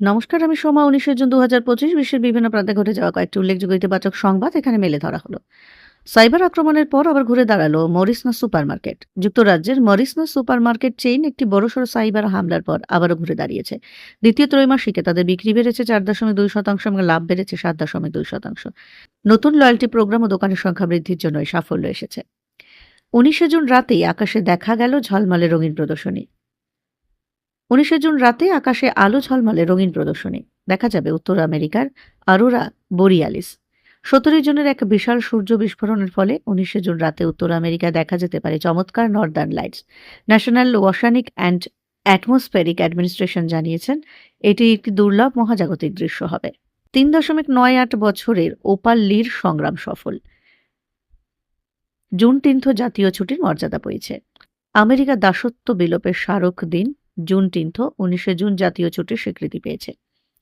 নমস্কার, আমি সোমা। উনিশে জুন দু হাজার পঁচিশ বিশ্বের বিভিন্ন প্রান্তে ঘটে যাওয়া কয়েকটি উল্লেখযোগ্য ইতিবাচক সংবাদ এখানে মেলে ধরা হলো। সাইবার আক্রমণের পর আবার ঘুরে দাঁড়াল মরিসনা সুপারমার্কেট। যুক্তরাজ্যের মরিসনা সুপারমার্কেট চেইন একটি বড়সড় সাইবার হামলার পর আবারও ঘুরে দাঁড়িয়েছে। দ্বিতীয় ত্রৈমাসিকে তাদের বিক্রি বেড়েছে চার দশমিক দুই শতাংশ এবং লাভ বেড়েছে সাত দশমিক দুই শতাংশ। নতুন লয়্যালটি প্রোগ্রাম ও দোকানের সংখ্যা বৃদ্ধির জন্য এই সাফল্য এসেছে। উনিশে জুন রাতেই আকাশে দেখা গেল ঝলমলে রঙিন প্রদর্শনী। উনিশে জুন রাতে আকাশে আলো ঝলমলে রঙিন প্রদর্শনী। দেখা যাবে উত্তর আমেরিকার আরোরা বোরিয়ালিস। সতেরোই জুনের এক বিশাল সূর্য বিস্ফোরণের ফলে উনিশে জুন রাতে উত্তর আমেরিকায় দেখা যেতে পারে চমৎকার northern lights national oceanic and atmospheric administration জানিয়েছেন, এটি একটি দুর্লভ মহাজাগতিক দৃশ্য হবে। তিন দশমিক নয় আট বছরের ওপাল লির সংগ্রাম সফল। জুন তীর্থ জাতীয় ছুটির মর্যাদা পেয়েছে। আমেরিকা দাসত্ব বিলোপের স্মারক দিন জুন উনিশে জুন জাতীয় ছুটির স্বীকৃতি পেয়েছে।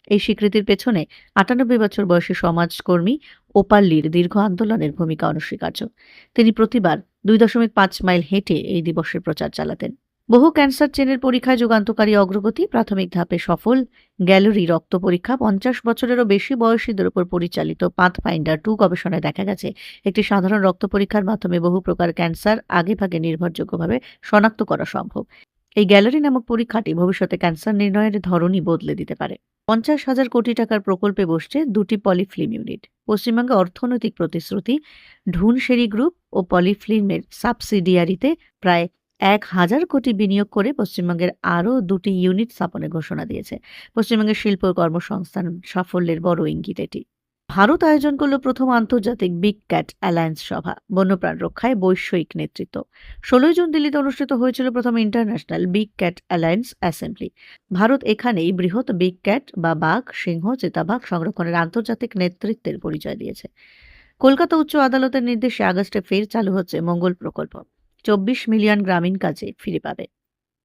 এই স্বীকৃতির পেছনে আটানব্বই বছর বয়সী সমাজকর্মী ওপাল্লির দীর্ঘ আন্দোলনের ভূমিকা অনস্বীকার্য। তিনি প্রতিবার দুই দশমিক পাঁচ মাইল হেঁটে এই দিবসের প্রচার চালাতেন। বহু ক্যান্সার চেনের পরীক্ষায় যুগান্তকারী অগ্রগতি প্রাথমিক ধাপে সফল। গ্যালারি রক্ত পরীক্ষা পঞ্চাশ বছরেরও বেশি বয়সীদের উপর পরিচালিত পাথ ফাইন্ডার টু গবেষণায় দেখা গেছে। একটি সাধারণ রক্ত পরীক্ষার মাধ্যমে বহু প্রকার ক্যান্সার আগেভাগে নির্ভরযোগ্যভাবে শনাক্ত করা সম্ভব। এই গ্যালারি নামক পরীক্ষাটি ভবিষ্যতে ক্যান্সার নির্ণয়ের ধরনই বদলে দিতে পারে। পঞ্চাশ হাজার কোটি টাকার প্রকল্পে বসছে দুটি পলিফিল্ম ইউনিট। পশ্চিমবঙ্গে অর্থনৈতিক প্রতিশ্রুতি, ঢুনশেরি গ্রুপ ও পলিফিল্মের সাবসিডিয়ারিতে প্রায় এক হাজার কোটি বিনিয়োগ করে পশ্চিমবঙ্গের আরও দুটি ইউনিট স্থাপনের ঘোষণা দিয়েছে। পশ্চিমবঙ্গের শিল্প কর্মসংস্থান সাফল্যের বড় ইঙ্গিত এটি। ভারত আয়োজন করল প্রথম আন্তর্জাতিক বিগ ক্যাট অ্যালায়েন্স সভা, বন্যপ্রাণ রক্ষায় বৈষয়িক নেতৃত্ব। ষোলোই জুন দিল্লিতে অনুষ্ঠিত হয়েছিল প্রথম international big cat alliance assembly. Bharat এখানেই বৃহৎ বিগ ক্যাট বা বাঘ, সিংহ, চিতাবাঘ সংরক্ষণের আন্তর্জাতিক নেতৃত্বের পরিচয় দিয়েছে। কলকাতা উচ্চ আদালতের নির্দেশে আগস্টে ফের চালু হচ্ছে মঙ্গল প্রকল্প। চব্বিশ মিলিয়ন গ্রামীণ কাজে ফিরে পাবে।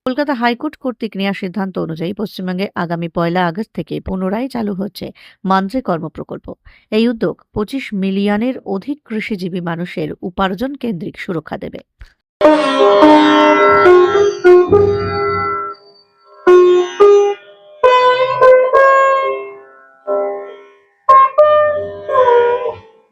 কলকাতা হাইকোর্ট কর্তৃক নেওয়া সিদ্ধান্ত অনুযায়ী পশ্চিমবঙ্গে আগামী পয়লা আগস্ট থেকে পুনরায় চালু হচ্ছে মান্দ্রে কর্ম প্রকল্প এই উদ্যোগ পঁচিশ মিলিয়নের অধিক কৃষিজীবী মানুষের উপার্জন কেন্দ্রিক সুরক্ষা দেবে।